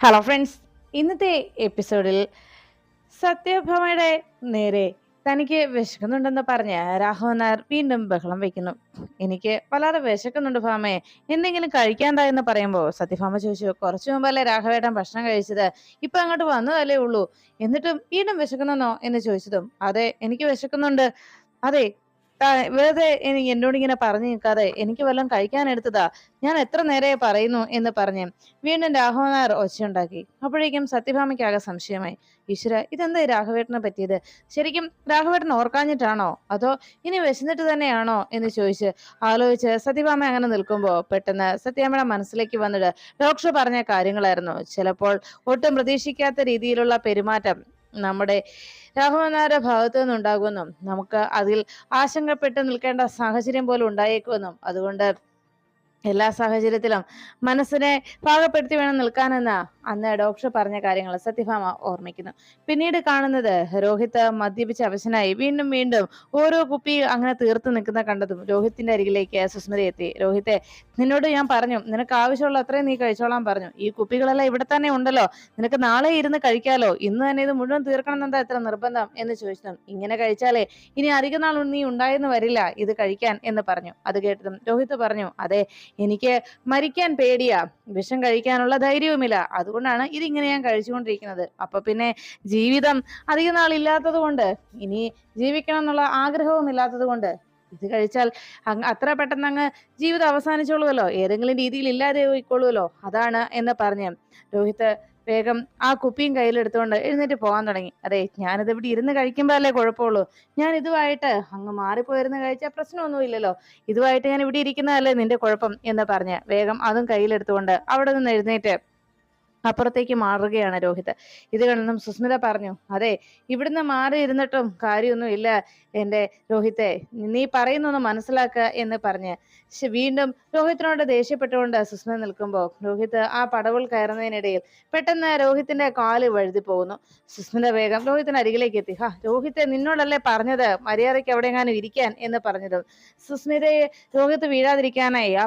Hello friends ഇന്നത്തെ എപ്പിസോഡിൽ സത്യഭാമയുടെ നേരെ തനിക്ക് വിശക്കുന്നുണ്ടെന്ന് പറഞ്ഞ് രാഘവൻ നായർ വീണ്ടും ബഹളം വെക്കുന്നു. എനിക്ക് വളരെ വിശക്കുന്നുണ്ട് ഭാമയെ എന്തെങ്കിലും കഴിക്കാണ്ടാ എന്ന് പറയുമ്പോൾ സത്യഭാമ ചോദിച്ചു കുറച്ചു മുമ്പല്ലേ രാഘവേട്ടൻ ഭക്ഷണം കഴിച്ചത്? ഇപ്പൊ അങ്ങോട്ട് വന്നതല്ലേ ഉള്ളൂ. എന്നിട്ടും വീണ്ടും വിശക്കുന്നോ എന്ന് ചോദിച്ചതും അതെ എനിക്ക് വിശക്കുന്നുണ്ട്. അതെ വെറുതെ എനിക്ക് എന്നോട് ഇങ്ങനെ പറഞ്ഞു നിൽക്കാതെ എനിക്ക് വല്ലതും കഴിക്കാൻ എടുത്തതാ. ഞാൻ എത്ര നേരെ പറയുന്നു എന്ന് പറഞ്ഞ് വീണ്ടും രാഘവൻ നായർ ഒച്ചയുണ്ടാക്കി. അപ്പോഴേക്കും സത്യഭാമയ്ക്കാകെ സംശയമായി. ഈശ്വര ഇതെന്താ രാഘവേട്ടനെ പറ്റിയത്? ശരിക്കും രാഘവേട്ടൻ ഓർക്കാഞ്ഞിട്ടാണോ? അതോ ഇനി വിശന്നിട്ട് തന്നെയാണോ എന്ന് ചോദിച്ച് ആലോചിച്ച് സത്യഭാമ അങ്ങനെ നിൽക്കുമ്പോൾ പെട്ടെന്ന് സത്യാമ്മയുടെ മനസ്സിലേക്ക് വന്നിട്ട് ഡോക്ടർ പറഞ്ഞ കാര്യങ്ങളായിരുന്നു. ചിലപ്പോൾ ഒട്ടും പ്രതീക്ഷിക്കാത്ത രീതിയിലുള്ള പെരുമാറ്റം നമ്മുടെ രാഘവൻ നായരുടെ ഭാഗത്തു നിന്നുണ്ടാകുമെന്നും നമുക്ക് അതിൽ ആശങ്കപ്പെട്ട് നിൽക്കേണ്ട സാഹചര്യം പോലും ഉണ്ടായേക്കുമെന്നും അതുകൊണ്ട് എല്ലാ സാഹചര്യത്തിലും മനസ്സിനെ പാകപ്പെടുത്തി വേണം നിൽക്കാനെന്ന് അന്ന് ഡോക്ടർ പറഞ്ഞ കാര്യങ്ങൾ സത്യഭാമ ഓർമ്മിക്കുന്നു. പിന്നീട് കാണുന്നത് രോഹിത് മദ്യപിച്ച് അവശനായി. വീണ്ടും വീണ്ടും ഓരോ കുപ്പി അങ്ങനെ തീർത്ത് നിൽക്കുന്ന കണ്ടതും രോഹിത്തിന്റെ അരികിലേക്ക് സുസ്മിത എത്തി. രോഹിത്തെ നിന്നോട് ഞാൻ പറഞ്ഞു നിനക്ക് ആവശ്യമുള്ള അത്രയും നീ കഴിച്ചോളാൻ പറഞ്ഞു. ഈ കുപ്പികളെല്ലാം ഇവിടെ തന്നെ ഉണ്ടല്ലോ. നിനക്ക് നാളെ ഇരുന്ന് കഴിക്കാലോ. ഇന്ന് തന്നെ ഇത് മുഴുവൻ തീർക്കണം എന്താ എത്ര നിർബന്ധം? എന്ന് ചോദിച്ചതും ഇങ്ങനെ കഴിച്ചാലേ ഇനി അധിക നാൾ നീ ഉണ്ടായെന്ന് വരില്ല. ഇത് കഴിക്കാൻ എന്ന് പറഞ്ഞു. അത് കേട്ടതും രോഹിത് പറഞ്ഞു അതെ എനിക്ക് മരിക്കാൻ പേടിയാ. വിഷം കഴിക്കാനുള്ള ധൈര്യവുമില്ല. അതുകൊണ്ടാണ് ഇതിങ്ങനെ ഞാൻ കഴിച്ചുകൊണ്ടിരിക്കുന്നത്. അപ്പൊ പിന്നെ ജീവിതം അധികം നാൾ ഇല്ലാത്തത് കൊണ്ട് ഇനി ജീവിക്കണം എന്നുള്ള ആഗ്രഹവും ഇല്ലാത്തത് കൊണ്ട് ഇത് കഴിച്ചാൽ അത്ര പെട്ടെന്ന് അങ്ങ് ജീവിതം അവസാനിച്ചോളുമല്ലോ. ഏതെങ്കിലും രീതിയിൽ ഇല്ലാതെ പോയിക്കൊള്ളുമല്ലോ. അതാണ് എന്ന് പറഞ്ഞ് രോഹിത് വേഗം ആ കുപ്പിയും കയ്യിലെടുത്തുകൊണ്ട് എഴുന്നേറ്റ് പോകാൻ തുടങ്ങി. അതെ ഞാനിത് ഇവിടെ ഇരുന്ന് കഴിക്കുമ്പോഴല്ലേ കുഴപ്പമുള്ളൂ. ഞാൻ ഇതുമായിട്ട് അങ്ങ് മാറിപ്പോയിരുന്ന് കഴിച്ചാൽ പ്രശ്നമൊന്നുമില്ലല്ലോ. ഇതുമായിട്ട് ഞാൻ ഇവിടെ ഇരിക്കുന്നതല്ലേ നിന്റെ കുഴപ്പം എന്ന് പറഞ്ഞ് വേഗം അതും കയ്യിലെടുത്തുകൊണ്ട് അവിടെ നിന്ന് എഴുന്നേറ്റ് അപ്പുറത്തേക്ക് മാറുകയാണ് രോഹിത്. ഇത് കണ്ടും സുസ്മിത പറഞ്ഞു അതെ ഇവിടുന്ന് മാറി ഇരുന്നിട്ടും കാര്യമൊന്നും ഇല്ല എന്റെ രോഹിത്തെ. നീ പറയുന്നൊന്ന് മനസ്സിലാക്കുക എന്ന് പറഞ്ഞ്. വീണ്ടും രോഹിത്തിനോട് ദേഷ്യപ്പെട്ടുകൊണ്ട് സുസ്മിത നിൽക്കുമ്പോൾ രോഹിത് ആ പടവുകൾ കയറുന്നതിനിടയിൽ പെട്ടെന്ന് രോഹിത്തിന്റെ കാൽ വഴുതി പോകുന്നു. സുസ്മിത വേഗം രോഹിത്തിന് അരികിലേക്ക് എത്തി. ഹാ രോഹിത്തെ നിന്നോടല്ലേ പറഞ്ഞത്? മര്യാദയ്ക്ക് എവിടെയെങ്ങാനും ഇരിക്കാൻ എന്ന് പറഞ്ഞത് സുസ്മിതയെ രോഹിത്ത് വീഴാതിരിക്കാനായി ആ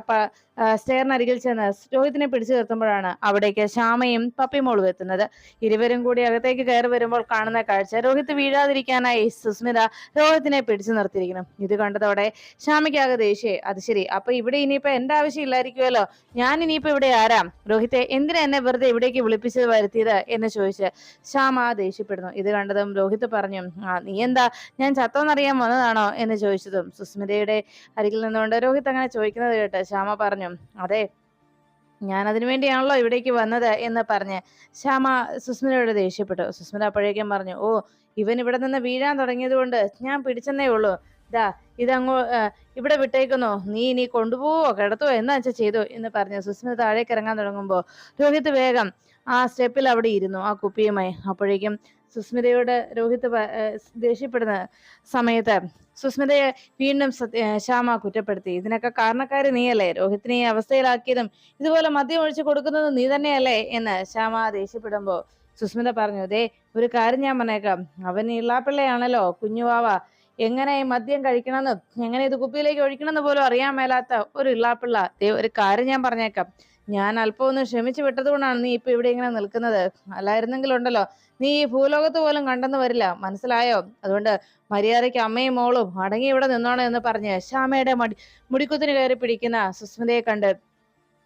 സ്റ്റെയറിനരികിൽ ചെന്ന് രോഹിത്തിനെ പിടിച്ചു നിർത്തുമ്പോഴാണ് അവിടേക്ക് ശ്യാമയും പപ്പിമോളും എത്തുന്നത്. ഇരുവരും കൂടി അകത്തേക്ക് കയറി വരുമ്പോൾ കാണുന്ന കാഴ്ച രോഹിത് വീഴാതിരിക്കാനായി സുസ്മിത രോഹിത്തിനെ പിടിച്ചു നിർത്തിയിരിക്കുന്നു. ഇത് കണ്ടതോടെ ശ്യാമിക്കാകെ ദേഷ്യേ അത് ശരി അപ്പൊ ഇവിടെ ഇനിയിപ്പോ എന്റെ ആവശ്യം ഇല്ലായിരിക്കുമല്ലോ ഞാൻ ഇനിയിപ്പോ ഇവിടെ ആരാം? രോഹിത്തെ എന്തിനാ എന്നെ വെറുതെ ഇവിടേക്ക് വിളിപ്പിച്ചത് വരുത്തിയത് എന്ന് ചോദിച്ച് ശ്യാമ ദേഷ്യപ്പെടുന്നു. ഇത് കണ്ടതും രോഹിത് പറഞ്ഞു ആ നീ എന്താ? ഞാൻ ചത്തോന്നറിയാൻ വന്നതാണോ? എന്ന് ചോദിച്ചതും സുസ്മിതയുടെ അരികിൽ നിന്നുകൊണ്ട് രോഹിത് അങ്ങനെ ചോദിക്കുന്നത് കേട്ട് ശ്യാമ പറഞ്ഞു അതെ ഞാൻ അതിനു വേണ്ടിയാണല്ലോ ഇവിടേക്ക് വന്നത് എന്ന് പറഞ്ഞ് ശ്യാമ സുസ്മിതയോട് ദേഷ്യപ്പെട്ടു. സുസ്മിത അപ്പോഴേക്കും പറഞ്ഞു ഓ ഇവൻ ഇവിടെ നിന്ന് വീഴാൻ തുടങ്ങിയത് കൊണ്ട് ഞാൻ പിടിച്ചെന്നേ ഉള്ളൂ. ദാ ഇതങ്ങോ ഇവിടെ വിട്ടേക്കുന്നോ. നീ ഇനി കൊണ്ടുപോവോ കിടത്തുവോ എന്താ വെച്ചാൽ ചെയ്തു എന്ന് പറഞ്ഞ് സുസ്മിത താഴേക്ക് ഇറങ്ങാൻ തുടങ്ങുമ്പോൾ രോഹിത് വേഗം ആ സ്റ്റെപ്പിൽ അവിടെ ഇരുന്നു ആ കുപ്പിയുമായി. അപ്പോഴേക്കും സുസ്മിതയോട് രോഹിത് ദേഷ്യപ്പെടുന്ന സമയത്ത് സുസ്മിതയെ വീണ്ടും ശ്യാമ കുറ്റപ്പെടുത്തി. ഇതിനൊക്കെ കാരണക്കാരി നീയല്ലേ? രോഹിത്തിനെ ഈ അവസ്ഥയിലാക്കിയതും ഇതുപോലെ മദ്യം ഒഴിച്ചു കൊടുക്കുന്നതും നീ തന്നെയല്ലേ? എന്ന് ശ്യാമ ദേഷ്യപ്പെടുമ്പോ സുസ്മിത പറഞ്ഞു ദേ ഒരു കാര്യം ഞാൻ പറഞ്ഞേക്കാം. അവൻ ഇള്ളാപ്പിള്ളയാണല്ലോ കുഞ്ഞുവാവ എങ്ങനെ മദ്യം കഴിക്കണമെന്ന് എങ്ങനെ ഇത് കുപ്പിയിലേക്ക് ഒഴിക്കണമെന്ന് പോലും അറിയാൻ മേലാത്ത ഒരു ഇള്ളാപ്പിള്ള ദേ ഒരു കാര്യം ഞാൻ പറഞ്ഞേക്കാം. ഞാൻ അല്പം ഒന്ന് ക്ഷമിച്ചു വിട്ടതുകൊണ്ടാണ് നീ ഇപ്പൊ ഇവിടെ ഇങ്ങനെ നിൽക്കുന്നത്. അല്ലായിരുന്നെങ്കിലുണ്ടല്ലോ. നീ ഈ ഭൂലോകത്ത് പോലും കണ്ടെന്ന് വരില്ല. മനസ്സിലായോ? അതുകൊണ്ട് മര്യാദയ്ക്ക് അമ്മയും മോളും അടങ്ങി ഇവിടെ നിന്നോണം എന്ന് പറഞ്ഞ് ശ്യാമയുടെ മടി മുടിക്കുത്തിന് കയറി പിടിക്കുന്ന സുസ്മിതയെ കണ്ട്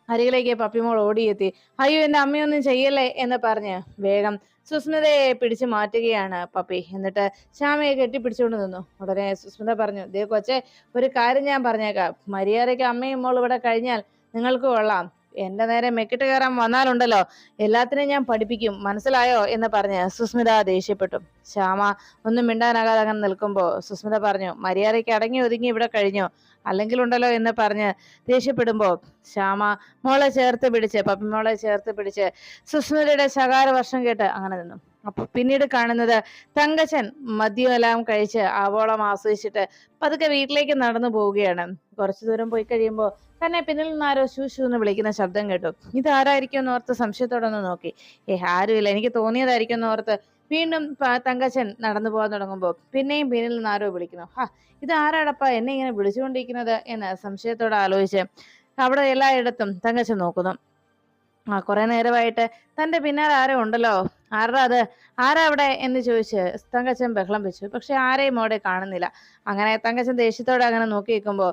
അരികിലേക്ക് പപ്പിമോൾ ഓടിയെത്തി. അയ്യോ എന്റെ അമ്മയൊന്നും ചെയ്യല്ലേ? എന്ന് പറഞ്ഞ് വേഗം സുസ്മിതയെ പിടിച്ചു മാറ്റുകയാണ് പപ്പി. എന്നിട്ട് ശ്യാമയെ കെട്ടിപ്പിടിച്ചുകൊണ്ട് നിന്നു. ഉടനെ സുസ്മിത പറഞ്ഞു ദേ കൊച്ചെ ഒരു കാര്യം ഞാൻ പറഞ്ഞേക്കാം. മര്യാദയ്ക്ക് അമ്മയും മോൾ ഇവിടെ കഴിഞ്ഞാൽ നിങ്ങൾക്ക് കൊള്ളാം. എന്റെ നേരെ മെക്കിട്ട് കയറാൻ വന്നാലുണ്ടല്ലോ. എല്ലാത്തിനെയും ഞാൻ പഠിപ്പിക്കും. മനസ്സിലായോ? എന്ന് പറഞ്ഞ് സുസ്മിത ദേഷ്യപ്പെട്ടു. ശ്യാമ ഒന്നും മിണ്ടാനാകാതെ അങ്ങനെ നിൽക്കുമ്പോൾ സുസ്മിത പറഞ്ഞു മര്യാദയ്ക്ക് അടങ്ങി ഒതുങ്ങി ഇവിടെ കഴിഞ്ഞു? അല്ലെങ്കിൽ ഉണ്ടല്ലോ എന്ന് പറഞ്ഞ് ദേഷ്യപ്പെടുമ്പോ ശ്യാമ മോളെ ചേർത്ത് പിടിച്ച് പപ്പി മോളെ ചേർത്ത് പിടിച്ച് സുസ്മിതയുടെ ശകാര വർഷം കേട്ട് അങ്ങനെ നിന്നു. അപ്പൊ പിന്നീട് കാണുന്നത് തങ്കച്ചൻ മദ്യമെല്ലാം കഴിച്ച് ആവോളം ആസ്വദിച്ചിട്ട് പതുക്കെ വീട്ടിലേക്ക് നടന്നു പോവുകയാണ്. കുറച്ചു ദൂരം പോയി കഴിയുമ്പോൾ തന്നെ പിന്നിൽ നിന്ന് ആരോ ശൂശു എന്ന് വിളിക്കുന്ന ശബ്ദം കേട്ടു. ഇത് ആരായിരിക്കും എന്ന് ഓർത്ത് സംശയത്തോടെ ഒന്ന് നോക്കി. ഏ ആരുമില്ല. എനിക്ക് തോന്നിയതായിരിക്കും എന്ന് ഓർത്ത് വീണ്ടും തങ്കച്ചൻ നടന്നു പോകാൻ തുടങ്ങുമ്പോൾ പിന്നെയും പിന്നിൽ നിന്ന് ആരോ വിളിക്കുന്നു. ഹാ ഇത് ആരാടപ്പാ? എന്നെ ഇങ്ങനെ വിളിച്ചുകൊണ്ടിരിക്കുന്നത് എന്ന് സംശയത്തോടെ ആലോചിച്ച് അവിടെ എല്ലായിടത്തും തങ്കച്ചൻ നോക്കുന്നു. ആ കുറെ നേരമായിട്ട്. തന്റെ പിന്നാലെ ആരോ ഉണ്ടല്ലോ. ആരുടെ അത്? ആരാ അവിടെ? എന്ന് ചോദിച്ച് തങ്കച്ചൻ ബഹളം വെച്ചു. പക്ഷെ ആരെയും അവിടെ കാണുന്നില്ല. അങ്ങനെ തങ്കച്ചൻ ദേഷ്യത്തോടെ അങ്ങനെ നോക്കി നിൽക്കുമ്പോ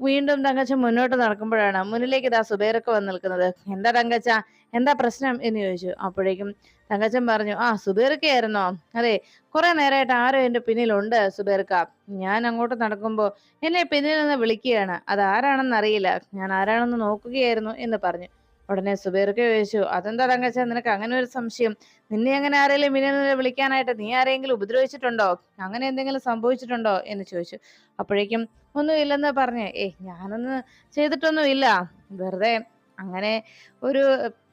വീണ്ടും തങ്കച്ചൻ മുന്നോട്ട് നടക്കുമ്പോഴാണ് മുന്നിലേക്ക് ഇതാ സുബേറൊക്കെ വന്ന് നിൽക്കുന്നത്. എന്താ തങ്കച്ച? എന്താ പ്രശ്നം? എന്ന് ചോദിച്ചു. അപ്പോഴേക്കും തങ്കച്ചൻ പറഞ്ഞു ആ സുബേർക്കയായിരുന്നോ അതെ കുറെ നേരമായിട്ട് ആരോ എന്റെ പിന്നിലുണ്ട് സുബേർക്ക ഞാൻ അങ്ങോട്ട് നടക്കുമ്പോ എന്നെ പിന്നിൽ നിന്ന് വിളിക്കുകയാണ്. അത് ആരാണെന്ന് അറിയില്ല. ഞാൻ ആരാണെന്ന് നോക്കുകയായിരുന്നു എന്ന് പറഞ്ഞു. ഉടനെ സുബീർക്ക് ചോദിച്ചു അതെന്താ തങ്കച്ച നിനക്ക് അങ്ങനെ ഒരു സംശയം? നിന്നെ അങ്ങനെ ആരെങ്കിലും മിനിനെ വിളിക്കാനായിട്ട് നീ ആരെങ്കിലും ഉപദ്രവിച്ചിട്ടുണ്ടോ? അങ്ങനെ എന്തെങ്കിലും സംഭവിച്ചിട്ടുണ്ടോ? എന്ന് ചോദിച്ചു. അപ്പോഴേക്കും ഒന്നും ഇല്ലെന്ന് പറഞ്ഞ് ഏയ് ഞാനൊന്ന് ചെയ്തിട്ടൊന്നും ഇല്ല. വെറുതെ അങ്ങനെ ഒരു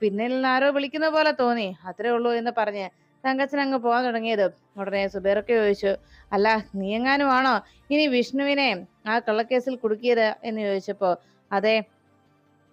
പിന്നിൽ നിന്ന് ആരോ വിളിക്കുന്ന പോലെ തോന്നി. അത്രേ ഉള്ളൂ എന്ന് പറഞ്ഞ് തങ്കച്ചൻ അങ്ങ് പോകാൻ തുടങ്ങിയത്. ഉടനെ സുബൈറൊക്കെ ചോദിച്ചു അല്ല നീ എങ്ങാനും ആണോ? ഇനി വിഷ്ണുവിനെ ആ കള്ളക്കേസിൽ കുടുക്കിയത്? എന്ന് ചോദിച്ചപ്പോ അതെ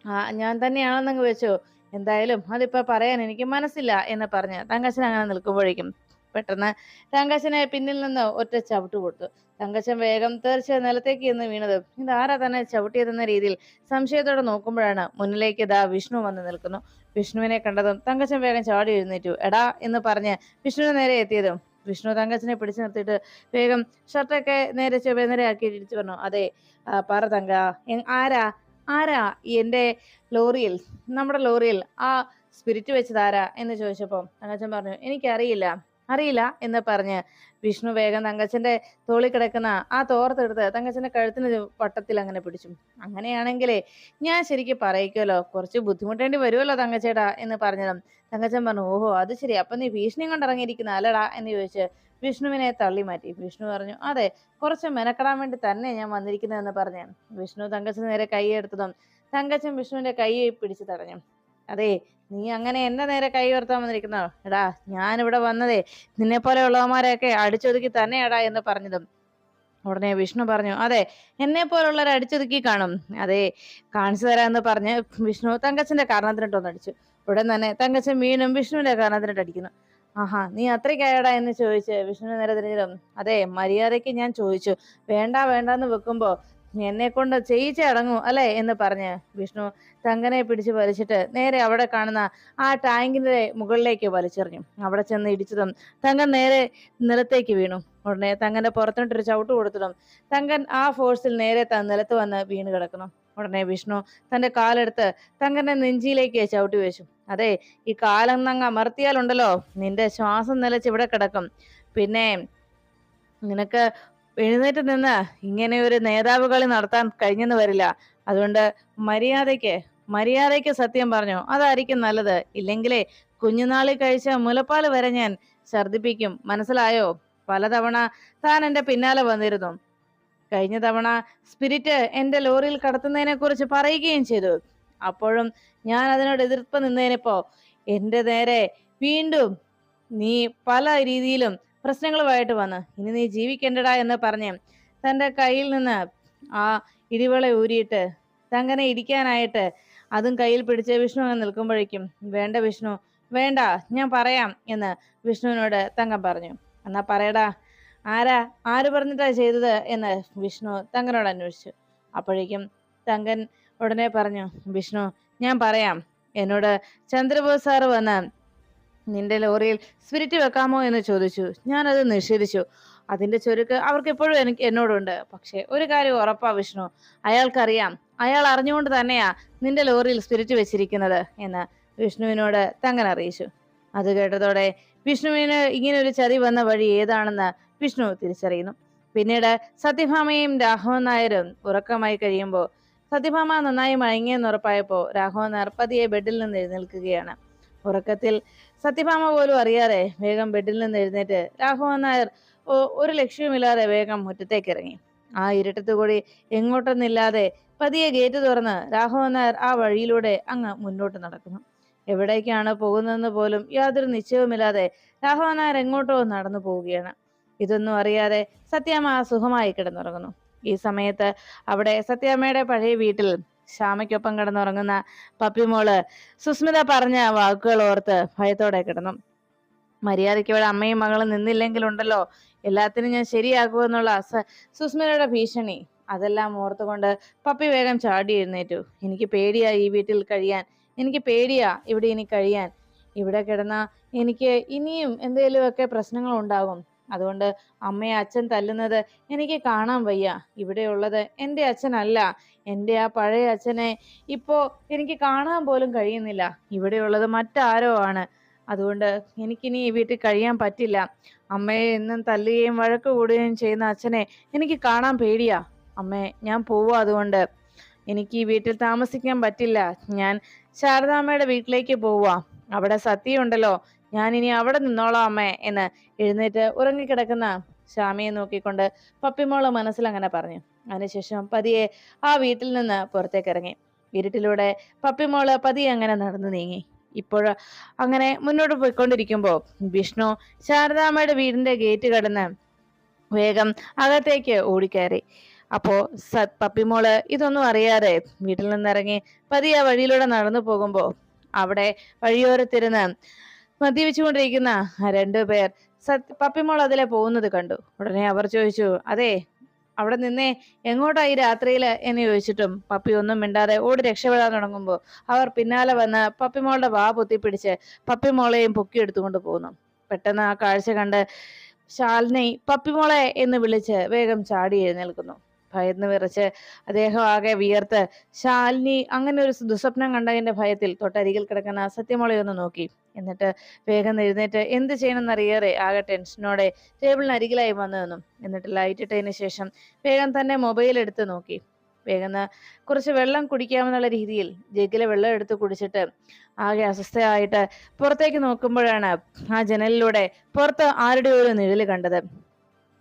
ആ ഞാൻ തന്നെയാണെന്നങ്ങ് വെച്ചു. എന്തായാലും അതിപ്പോ പറയാൻ എനിക്ക് മനസ്സില്ല എന്ന് പറഞ്ഞ് തങ്കച്ചൻ അങ്ങനെ നിൽക്കുമ്പോഴേക്കും പെട്ടെന്ന് തങ്കച്ചനെ പിന്നിൽ നിന്ന് ഒറ്റ ചവിട്ട് കൊടുത്തു. തങ്കച്ചൻ വേഗം തെറിച്ച് നിലത്തേക്ക് എന്ന് വീണത്. ഇതാരാ തന്നെ ചവിട്ടിയതെന്ന രീതിയിൽ സംശയത്തോടെ നോക്കുമ്പോഴാണ് മുന്നിലേക്ക് ഇതാ വിഷ്ണു വന്ന് നിൽക്കുന്നു. വിഷ്ണുവിനെ കണ്ടതും തങ്കച്ചൻ വേഗം ചാടി എഴുന്നേറ്റു. എടാ എന്ന് പറഞ്ഞ് വിഷ്ണുവിന് നേരെ എത്തിയതും വിഷ്ണു തങ്കച്ചനെ പിടിച്ചു നിർത്തിയിട്ട് വേഗം ഷർട്ടൊക്കെ നേരെ ചൊവ്വേ നേരെ ആക്കി ഇടിച്ചു പറഞ്ഞു. അതെ പറ തങ്ക. ആരാ? ആരാ എന്റെ ലോറിയിൽ നമ്മുടെ ലോറിയിൽ? ആ സ്പിരിറ്റ് വെച്ചത് ആരാ എന്ന് ചോദിച്ചപ്പോൾ തങ്കച്ചൻ പറഞ്ഞു എനിക്കറിയില്ല അറിയില്ല എന്ന് പറഞ്ഞ് വിഷ്ണു വേഗം തങ്കച്ചന്റെ തോളി കിടക്കുന്ന ആ തോർത്തെടുത്ത് തങ്കച്ചന്റെ കഴുത്തിന് വട്ടത്തിൽ അങ്ങനെ പിടിച്ചു. അങ്ങനെയാണെങ്കിലേ ഞാൻ ശരിക്കും പറയിക്കുമല്ലോ കുറച്ച് ബുദ്ധിമുട്ടേണ്ടി വരുമല്ലോ തങ്കച്ചേടാ എന്ന് പറഞ്ഞതും തങ്കച്ചൻ പറഞ്ഞു ഓഹോ അത് ശരി അപ്പൊ നീ ഭീഷണിയും കൊണ്ട് ഇറങ്ങിയിരിക്കുന്ന അല്ലടാ എന്ന് ചോദിച്ച് വിഷ്ണുവിനെ തള്ളി മാറ്റി. വിഷ്ണു പറഞ്ഞു അതെ കുറച്ച് മെനക്കെടാൻ വേണ്ടി തന്നെ ഞാൻ വന്നിരിക്കുന്നതെന്ന് പറഞ്ഞു. വിഷ്ണു തങ്കച്ചന് നേരെ കൈ എടുത്തതും തങ്കച്ചൻ വിഷ്ണുവിന്റെ കൈ പിടിച്ചു തടഞ്ഞു. അതെ നീ അങ്ങനെ എന്റെ നേരെ കൈ ഉയർത്താൻ വന്നിരിക്കുന്നോ? എടാ ഞാനിവിടെ വന്നതേ നിന്നെ പോലെയുള്ളവന്മാരെയൊക്കെ അടിച്ചൊതുക്കി തന്നെയാടാ എന്ന് പറഞ്ഞതും. ഉടനെ വിഷ്ണു പറഞ്ഞു അതെ എന്നെ പോലുള്ളവരെ അടിച്ചൊതുക്കി കാണും. അതെ കാണിച്ചു തരാമെന്ന് പറഞ്ഞ് വിഷ്ണു തങ്കച്ചന്റെ കാരണത്തിനിട്ടൊന്ന് അടിച്ചു ഉടൻ തന്നെ തങ്കച്ചൻ വീണ്ടും വിഷ്ണുവിന്റെ കാരണത്തിനിട്ട് അടിക്കുന്നു ആഹാ നീ അത്രയ്ക്കായടാ എന്ന് ചോദിച്ച് വിഷ്ണു നേരെ തിരിഞ്ഞതും അതെ മര്യാദയ്ക്ക് ഞാൻ ചോദിച്ചു. വേണ്ട വേണ്ടെന്ന് വെക്കുമ്പോ എന്നെ കൊണ്ട് ചെയ്യിച്ച് അടങ്ങൂ അല്ലെ എന്ന് പറഞ്ഞ് വിഷ്ണു തങ്കനെ പിടിച്ച് വലിച്ചിട്ട് നേരെ അവിടെ കാണുന്ന ആ ടാങ്കിന്റെ മുകളിലേക്ക് വലിച്ചെറിഞ്ഞു. അവിടെ ചെന്ന് ഇടിച്ചതും തങ്കൻ നേരെ നിലത്തേക്ക് വീണു. ഉടനെ തങ്കന്റെ പുറത്തോട്ടൊരു ചവിട്ട് കൊടുത്തതും തങ്കൻ ആ ഫോഴ്സിൽ നേരെ നിലത്ത് വന്ന് വീണ് കിടക്കുന്നു. ഉടനെ വിഷ്ണു തന്റെ കാലെടുത്ത് തങ്കന്റെ നെഞ്ചിയിലേക്ക് ചവിട്ടി വെച്ചു. അതെ ഈ കാലെന്നങ്ങ് അമർത്തിയാലുണ്ടല്ലോ. നിന്റെ ശ്വാസം നിലച്ച് ഇവിടെ കിടക്കും. പിന്നെ നിനക്ക് എഴുന്നേറ്റ് നിന്ന് ഇങ്ങനെ ഒരു നേതാവ് കളി നടത്താൻ കഴിഞ്ഞെന്ന് വരില്ല. അതുകൊണ്ട് മര്യാദയ്ക്ക് മര്യാദയ്ക്ക് സത്യം പറഞ്ഞു അതായിരിക്കും നല്ലത്. ഇല്ലെങ്കിലേ കുഞ്ഞുനാളിൽ കഴിച്ച മുലപ്പാൽ വരെ ഞാൻ ഛർദിപ്പിക്കും മനസ്സിലായോ? പലതവണ താൻ എന്റെ പിന്നാലെ വന്നിരുന്നു. കഴിഞ്ഞ തവണ സ്പിരിറ്റ് എന്റെ ലോറിയിൽ കടത്തുന്നതിനെ കുറിച്ച് പറയുകയും ചെയ്തു. അപ്പോഴും ഞാൻ അതിനോട് എതിർപ്പ് നിന്നതിനിപ്പോ എന്റെ നേരെ വീണ്ടും നീ പല രീതിയിലും പ്രശ്നങ്ങളുമായിട്ട് വന്ന് ഇനി നീ ജീവിക്കേണ്ടടാ എന്ന് പറഞ്ഞ് തന്റെ കയ്യിൽ നിന്ന് ആ ഇടിവള ഊരിയിട്ട് തങ്ങനെ ഇടിക്കാനായിട്ട് അതും കയ്യിൽ പിടിച്ച് വിഷ്ണു അങ്ങനെ നിൽക്കുമ്പോഴേക്കും വേണ്ട വിഷ്ണു വേണ്ട ഞാൻ പറയാം എന്ന് വിഷ്ണുവിനോട് തങ്കം പറഞ്ഞു. എന്നാ പറയടാ ആരാ? ആര് പറഞ്ഞിട്ടാ ചെയ്തത്? എന്ന് വിഷ്ണു തങ്കനോട് അന്വേഷിച്ചു. അപ്പോഴേക്കും തങ്കൻ ഉടനെ പറഞ്ഞു വിഷ്ണു ഞാൻ പറയാം. എന്നോട് ചന്ദ്രബോസ് സാറ് വന്ന് നിന്റെ ലോറിയിൽ സ്പിരിറ്റ് വെക്കാമോ എന്ന് ചോദിച്ചു. ഞാനത് നിഷേധിച്ചു. അതിന്റെ ചുരുക്ക് അവർക്ക് എപ്പോഴും എനിക്ക് എന്നോടുണ്ട്. പക്ഷെ ഒരു കാര്യം ഉറപ്പാ വിഷ്ണു. അയാൾക്കറിയാം. അയാൾ അറിഞ്ഞുകൊണ്ട് തന്നെയാ നിന്റെ ലോറിയിൽ സ്പിരിറ്റ് വെച്ചിരിക്കുന്നത് എന്ന് വിഷ്ണുവിനോട് തങ്കൻ അറിയിച്ചു. അത് കേട്ടതോടെ വിഷ്ണുവിന് ഇങ്ങനെ ഒരു ചതി വന്ന വഴി ഏതാണെന്ന് വിഷ്ണു തിരിച്ചറിയുന്നു. പിന്നീട് സത്യഭാമയും രാഘവൻ നായരും ഉറക്കമായി കഴിയുമ്പോൾ സത്യഭാമ നന്നായി മയങ്ങിയെന്ന് ഉറപ്പായപ്പോൾ രാഘവൻ നായർ പതിയെ ബെഡിൽ നിന്ന് എഴുന്നേൽക്കുകയാണ്. ഉറക്കത്തിൽ സത്യഭാമ പോലും അറിയാതെ വേഗം ബെഡിൽ നിന്ന് എഴുന്നേറ്റ് രാഘവൻ നായർ ഒരു ലക്ഷ്യവുമില്ലാതെ വേഗം മുറ്റത്തേക്ക് ഇറങ്ങി ആ ഇരുട്ടത്തു കൂടി എങ്ങോട്ടെന്നില്ലാതെ പതിയെ ഗേറ്റ് തുറന്ന് രാഘവൻ നായർ ആ വഴിയിലൂടെ അങ്ങ് മുന്നോട്ട് നടക്കുന്നു. എവിടേക്കാണ് പോകുന്നതെന്ന് പോലും യാതൊരു നിശ്ചയവുമില്ലാതെ രാഘവൻ നായർ എങ്ങോട്ടോ നടന്നു പോവുകയാണ്. ഇതൊന്നും അറിയാതെ സത്യാമ്മ സുഖമായി കിടന്നുറങ്ങുന്നു. ഈ സമയത്ത് അവിടെ സത്യാമ്മയുടെ പഴയ വീട്ടിൽ ശ്യാമയ്ക്കൊപ്പം കിടന്നുറങ്ങുന്ന പപ്പിമോൾ സുസ്മിത പറഞ്ഞ വാക്കുകൾ ഓർത്ത് ഭയത്തോടെ കിടന്നു. മര്യാദയ്ക്ക് ഇവിടെ അമ്മയും മകളും നിന്നില്ലെങ്കിലുണ്ടല്ലോ എല്ലാത്തിനും ഞാൻ ശരിയാക്കുമെന്നുള്ള സുസ്മിതയുടെ ഭീഷണി അതെല്ലാം ഓർത്തുകൊണ്ട് പപ്പി വേഗം ചാടി എഴുന്നേറ്റു. എനിക്ക് പേടിയാ ഈ വീട്ടിൽ കഴിയാൻ. എനിക്ക് പേടിയാ ഇവിടെ ഇനി കഴിയാൻ. ഇവിടെ കിടന്ന എനിക്ക് ഇനിയും എന്തെങ്കിലുമൊക്കെ പ്രശ്നങ്ങൾ ഉണ്ടാകും അതുകൊണ്ട് അമ്മയെ അച്ഛൻ തല്ലുന്നത് എനിക്ക് കാണാൻ വയ്യ. ഇവിടെയുള്ളത് എന്റെ അച്ഛനല്ല. എന്റെ ആ പഴയ അച്ഛനെ ഇപ്പോൾ എനിക്ക് കാണാൻ പോലും കഴിയുന്നില്ല. ഇവിടെയുള്ളത് മറ്റാരോ ആണ്. അതുകൊണ്ട് എനിക്കിനി ഈ വീട്ടിൽ കഴിയാൻ പറ്റില്ല. അമ്മയെ എന്നും തല്ലുകയും വഴക്ക് കൂടുകയും ചെയ്യുന്ന അച്ഛനെ എനിക്ക് കാണാൻ പേടിയാ. അമ്മേ ഞാൻ പോവാ അതുകൊണ്ട്. എനിക്ക് ഈ വീട്ടിൽ താമസിക്കാൻ പറ്റില്ല. ഞാൻ ശാരദാമ്മയുടെ വീട്ടിലേക്ക് പോവാ. അവിടെ സത്യമുണ്ടല്ലോ ഞാൻ ഇനി അവിടെ നിന്നോളാം അമ്മേ എന്ന് എഴുന്നേറ്റ് ഉറങ്ങിക്കിടക്കുന്ന ശ്യാമിയെ നോക്കിക്കൊണ്ട് പപ്പിമോൾ മനസ്സിൽ അങ്ങനെ പറഞ്ഞു. അതിനുശേഷം പതിയെ ആ വീട്ടിൽ നിന്ന് പുറത്തേക്ക് ഇറങ്ങി ഇരുട്ടിലൂടെ പപ്പിമോൾ പതിയെ അങ്ങനെ നടന്നു നീങ്ങി. ഇപ്പോൾ അങ്ങനെ മുന്നോട്ട് പോയിക്കൊണ്ടിരിക്കുമ്പോൾ വിഷ്ണു ശാരദാമ്മയുടെ വീടിന്റെ ഗേറ്റ് കടന്ന് വേഗം അകത്തേക്ക് ഓടിക്കയറി. അപ്പോ പപ്പിമോൾ ഇതൊന്നും അറിയാതെ വീട്ടിൽ നിന്നിറങ്ങി പതിയെ വഴിയിലൂടെ നടന്നു പോകുമ്പോ അവിടെ വഴിയോരത്തിരുന്ന് മദ്യപിച്ചുകൊണ്ടിരിക്കുന്ന രണ്ടു പേർ സത് പപ്പിമോൾ അതിലെ പോകുന്നത് കണ്ടു. ഉടനെ അവർ ചോദിച്ചു അതെ അവിടെ നിന്നേ എങ്ങോട്ടാ ഈ രാത്രിയിൽ? എന്ന് ചോദിച്ചിട്ടും പപ്പി ഒന്നും മിണ്ടാതെ ഓടി രക്ഷപ്പെടാൻ തുടങ്ങുമ്പോൾ അവർ പിന്നാലെ വന്ന് പപ്പിമോളുടെ വാ പൊത്തിപ്പിടിച്ച് പപ്പിമോളെയും പൊക്കിയെടുത്തുകൊണ്ട് പോകുന്നു പെട്ടെന്ന് ആ കാഴ്ച കണ്ട് ശാലിനി പപ്പിമോളെ എന്ന് വിളിച്ച് വേഗം ചാടി എഴുന്നേൽക്കുന്നു. ഭയന്ന് വിറച്ച് അദ്ദേഹം ആകെ വിയർത്ത് ശാലിനി അങ്ങനെ ഒരു ദുസ്വപ്നം കണ്ടതിന്റെ ഭയത്തിൽ തൊട്ടരികിൽ കിടക്കുന്ന സത്യമോളെ ഒന്ന് നോക്കി. എന്നിട്ട് വേഗം എഴുന്നേറ്റ് എന്ത് ചെയ്യണമെന്നറിയാതെ ആകെ ടെൻഷനോടെ ടേബിളിന് അരികിലായി വന്നു നിന്നു. എന്നിട്ട് ലൈറ്റ് ഇട്ടതിന് ശേഷം വേഗം തന്നെ മൊബൈൽ എടുത്ത് നോക്കി. വേഗം കുറച്ച് വെള്ളം കുടിക്കാമെന്നുള്ള രീതിയിൽ ജഗ്ഗിലെ വെള്ളം എടുത്ത് കുടിച്ചിട്ട് ആകെ അസ്വസ്ഥയായിട്ട് പുറത്തേക്ക് നോക്കുമ്പോഴാണ് ആ ജനലിലൂടെ പുറത്ത് ആരുടെ ഒരു നിഴൽ കണ്ടത്.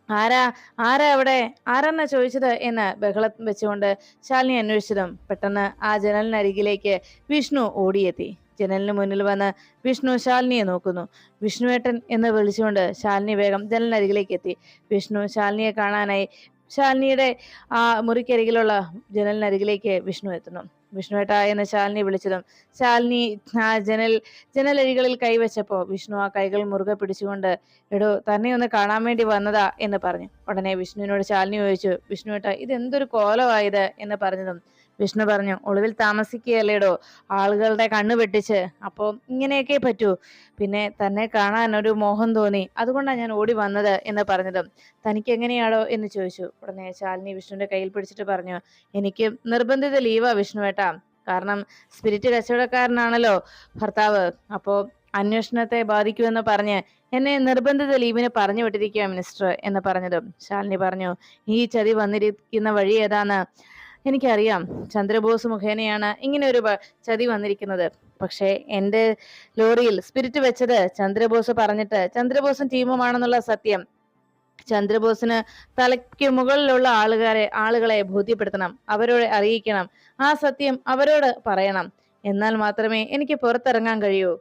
ആരാ ആരാ അവിടെ? ആരാന്ന ചോദിച്ചത്? എന്ന് ബഹളം വെച്ചുകൊണ്ട് ശാലിനി അന്വേഷിച്ചതും പെട്ടെന്ന് ആ ജനലിനരികിലേക്ക് വിഷ്ണു ഓടിയെത്തി. ജനലിന് മുന്നിൽ വന്ന് വിഷ്ണു ശാലിനിയെ നോക്കുന്നു. വിഷ്ണുവേട്ടൻ എന്ന് വിളിച്ചുകൊണ്ട് ശാലിനി വേഗം ജനലിനരികിലേക്ക് എത്തി. വിഷ്ണു ശാലിനിയെ കാണാനായി ശാലിനിയുടെ ആ മുറിക്കരികിലുള്ള ജനലിനരികിലേക്ക് വിഷ്ണു എത്തുന്നു. വിഷ്ണുവേട്ട എന്ന് ശാലിനി വിളിച്ചതും ശാലിനി ആ ജനൽ ജനലരികളിൽ കൈവച്ചപ്പോ വിഷ്ണു ആ കൈകൾ മുറുകെ പിടിച്ചുകൊണ്ട് എടോ തന്നെ ഒന്ന് കാണാൻ വേണ്ടി വന്നതാ എന്ന് പറഞ്ഞു. ഉടനെ വിഷ്ണുവിനോട് ശാലിനി ചോദിച്ചു വിഷ്ണുവേട്ട ഇത് എന്തൊരു കോലമായത് എന്ന് പറഞ്ഞതും വിഷ്ണു പറഞ്ഞു ഒളിവിൽ താമസിക്കുകയല്ലേടോ? ആളുകളുടെ കണ്ണ് വെട്ടിച്ച്. അപ്പോൾ ഇങ്ങനെയൊക്കെ പറ്റൂ. പിന്നെ തന്നെ കാണാൻ ഒരു മോഹം തോന്നി. അതുകൊണ്ടാണ് ഞാൻ ഓടി വന്നത് എന്ന് പറഞ്ഞതും. തനിക്ക് എങ്ങനെയാണോ എന്ന് ചോദിച്ചു. ഉടനെ ശാലിനി വിഷ്ണുവിന്റെ കയ്യിൽ പിടിച്ചിട്ട് പറഞ്ഞു എനിക്ക് നിർബന്ധിത ലീവാ വിഷ്ണുവേട്ടാ കാരണം സ്പിരിറ്റ് കച്ചവടക്കാരനാണല്ലോ ഭർത്താവ്. അപ്പോൾ അന്വേഷണത്തെ ബാധിക്കുമെന്ന് പറഞ്ഞ് എന്നെ നിർബന്ധിത ലീവിന് പറഞ്ഞു വിട്ടിരിക്കുക മിനിസ്റ്റർ എന്ന് പറഞ്ഞതും. ശാലിനി പറഞ്ഞു ഈ ചതി വന്നിരിക്കുന്ന വഴി ഏതാന്ന്? എനിക്കറിയാം. ചന്ദ്രബോസ് മുഖേനയാണ് ഇങ്ങനെ ഒരു ചതി വന്നിരിക്കുന്നത്. പക്ഷേ എന്റെ ലോറിയിൽ സ്പിരിറ്റ് വെച്ചത് ചന്ദ്രബോസ് പറഞ്ഞിട്ട് ചന്ദ്രബോസും ടീമുമാണെന്നുള്ള സത്യം. ചന്ദ്രബോസിന് തലയ്ക്ക് മുകളിലുള്ള ആളുകാരെ ആളുകളെ ബോധ്യപ്പെടുത്തണം. അവരോട് അറിയിക്കണം. ആ സത്യം അവരോട് പറയണം. എന്നാൽ മാത്രമേ എനിക്ക് പുറത്തിറങ്ങാൻ കഴിയൂ.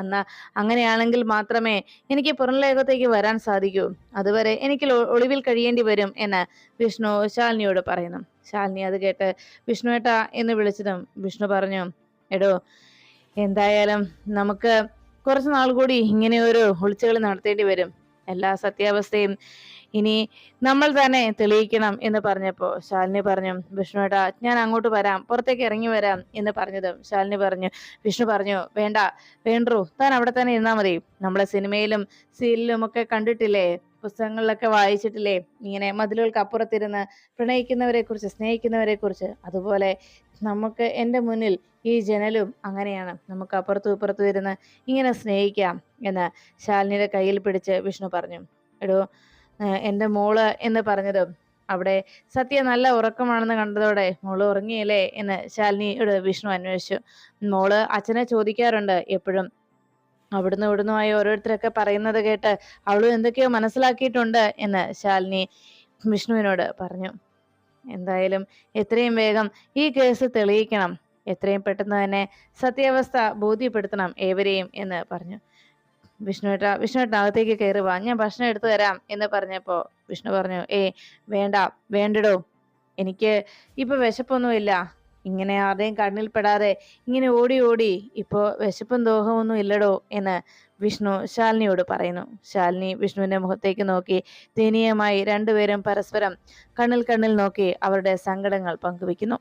അന്ന അങ്ങനെയാണെങ്കിൽ മാത്രമേ എനിക്ക് പുറംലോകത്തേക്ക് വരാൻ സാധിക്കൂ. അതുവരെ എനിക്ക് ഒളിവിൽ കഴിയേണ്ടി വരും എന്ന് വിഷ്ണു ശാലിനിയോട് പറയുന്നു. ശാലിനി അത് കേട്ട് വിഷ്ണുവേട്ട എന്ന് വിളിച്ചതും വിഷ്ണു പറഞ്ഞു എടോ എന്തായാലും നമുക്ക് കുറച്ച് നാൾ കൂടി ഇങ്ങനെ ഒരു ഒളിച്ചുകളി നടത്തേണ്ടി വരും. എല്ലാ സത്യാവസ്ഥയും ഇനി നമ്മൾ തന്നെ തെളിയിക്കണം എന്ന് പറഞ്ഞപ്പോൾ ശാലിനി പറഞ്ഞു വിഷ്ണുവേട്ടാ ഞാൻ അങ്ങോട്ട് വരാം പുറത്തേക്ക് ഇറങ്ങി വരാം എന്ന് പറഞ്ഞതും ശാലിനി പറഞ്ഞു വിഷ്ണു പറഞ്ഞു വേണ്ട വേണ്ടു താൻ അവിടെ തന്നെ ഇരുന്നാൽ മതി. നമ്മളെ സിനിമയിലും സീരിയലും ഒക്കെ കണ്ടിട്ടില്ലേ? പുസ്തകങ്ങളിലൊക്കെ വായിച്ചിട്ടില്ലേ? ഇങ്ങനെ മതിലുകൾക്ക് അപ്പുറത്തിരുന്ന് പ്രണയിക്കുന്നവരെ കുറിച്ച് സ്നേഹിക്കുന്നവരെ കുറിച്ച്. അതുപോലെ നമുക്ക് എന്റെ മുന്നിൽ ഈ ജനലും അങ്ങനെയാണ്. നമുക്ക് അപ്പുറത്തും ഇപ്പുറത്തും ഇരുന്ന് ഇങ്ങനെ സ്നേഹിക്കാം എന്ന് ശാലിനിയുടെ കയ്യിൽ പിടിച്ച് വിഷ്ണു പറഞ്ഞു. എടോ എന്റെ മോൾ എന്ന് പറഞ്ഞതും അവിടെ സത്യ നല്ല ഉറക്കമാണെന്ന് കണ്ടതോടെ മോൾ ഉറങ്ങിയല്ലേ എന്ന് ശാലിനിയോട് വിഷ്ണു അന്വേഷിച്ചു. മോൾ അച്ഛനെ ചോദിക്കാറുണ്ട് എപ്പോഴും. അവിടുന്ന് ഇവിടുന്നുമായി ഓരോരുത്തരൊക്കെ പറയുന്നത് കേട്ട് അവളും എന്തൊക്കെയോ മനസ്സിലാക്കിയിട്ടുണ്ട് എന്ന് ശാലിനി വിഷ്ണുവിനോട് പറഞ്ഞു. എന്തായാലും എത്രയും വേഗം ഈ കേസ് തെളിയിക്കണം. എത്രയും പെട്ടെന്ന് തന്നെ സത്യാവസ്ഥ ബോധ്യപ്പെടുത്തണം ഏവരെയും എന്ന് പറഞ്ഞു. വിഷ്ണുവേട്ട വിഷ്ണുവേട്ട അകത്തേക്ക് കയറി വാ. ഞാൻ ഭക്ഷണം എടുത്തു തരാം എന്ന് പറഞ്ഞപ്പോ വിഷ്ണു പറഞ്ഞു ഏ വേണ്ട വേണ്ടടോ. എനിക്ക് ഇപ്പൊ വിശപ്പൊന്നുമില്ല ഇങ്ങനെ ആരുടെയും കണ്ണിൽ പെടാതെ ഇങ്ങനെ ഓടി ഓടി ഇപ്പോ വിശപ്പും ദോഹമൊന്നും ഇല്ലടോ എന്ന് വിഷ്ണു ശാലിനിയോട് പറയുന്നു. ശാലിനി വിഷ്ണുവിന്റെ മുഖത്തേക്ക് നോക്കി ദയനീയമായി രണ്ടുപേരും പരസ്പരം കണ്ണിൽ കണ്ണിൽ നോക്കി അവരുടെ സങ്കടങ്ങൾ പങ്കുവെക്കുന്നു.